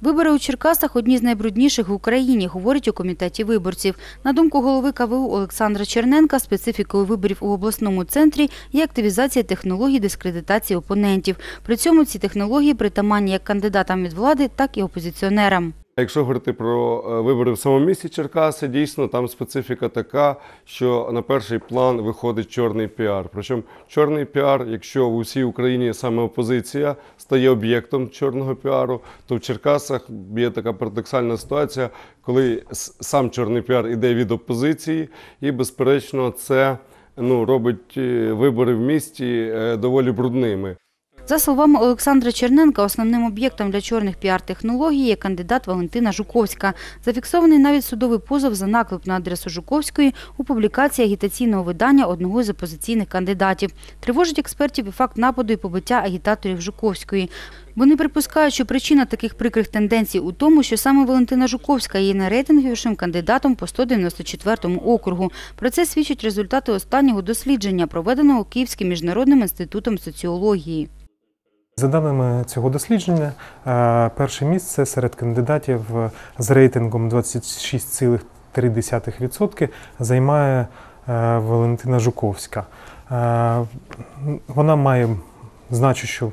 Вибори у Черкасах одні з найбрудніших в Україні, говорить у комітеті виборців. На думку голови КВУ Олександра Черненка, специфікою виборів у обласному центрі є активізація технологій дискредитації опонентів. При цьому ці технології притаманні як кандидатам від влади, так і опозиціонерам. Якщо говорити про е, вибори в самому місті Черкаси, дійсно там специфіка така, що на перший план виходить чорний піар. Причому чорний піар, якщо в усій Україні саме опозиція стає об'єктом чорного піару, то в Черкасах є така парадоксальна ситуація, коли сам чорний піар іде від опозиції, і безперечно це ну, робить е, вибори в місті е, доволі брудними. За словами Олександра Черненка, основним об'єктом для чорних піар-технологій є кандидат Валентина Жуковська. Зафіксований навіть судовий позов за наклеп на адресу Жуковської у публікації агітаційного видання одного з опозиційних кандидатів. Тривожить експертів і факт нападу і побиття агітаторів Жуковської. Вони припускають, що причина таких прикрих тенденцій у тому, що саме Валентина Жуковська є найрейтинговішим кандидатом по 194 округу. Про це свідчать результати останнього дослідження, проведеного Київським міжнародним інститутом соціології. За даними цього дослідження, е, перше місце серед кандидатів з рейтингом 26,3% займає е, Валентина Жуковська. Е, Вона має значущу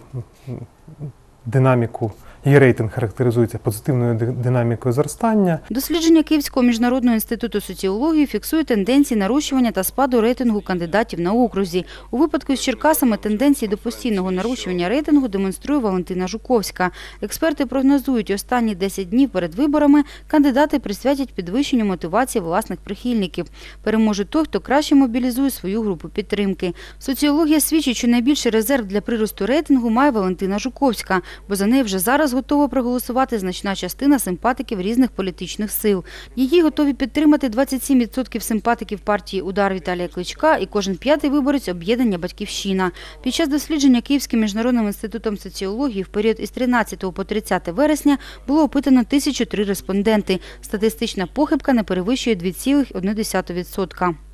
динаміку. Її рейтинг характеризується позитивною динамікою зростання. Дослідження Київського міжнародного інституту соціології фіксує тенденції нарощування та спаду рейтингу кандидатів на окрузі. У випадку з Черкасами тенденції до постійного нарощування рейтингу демонструє Валентина Жуковська. Експерти прогнозують, останні 10 днів перед виборами кандидати присвятять підвищенню мотивації власних прихильників. Переможе той, хто краще мобілізує свою групу підтримки. Соціологія свідчить, що найбільший резерв для приросту рейтингу має Валентина Жуковська, бо за неї вже зараз готова проголосувати значна частина симпатиків різних політичних сил. Її готові підтримати 27% симпатиків партії «Удар» Віталія Кличка і кожен п'ятий виборець об'єднання «Батьківщина». Під час дослідження Київським міжнародним інститутом соціології в період із 13 по 30 вересня було опитано 1003 респонденти. Статистична похибка не перевищує 2,1%.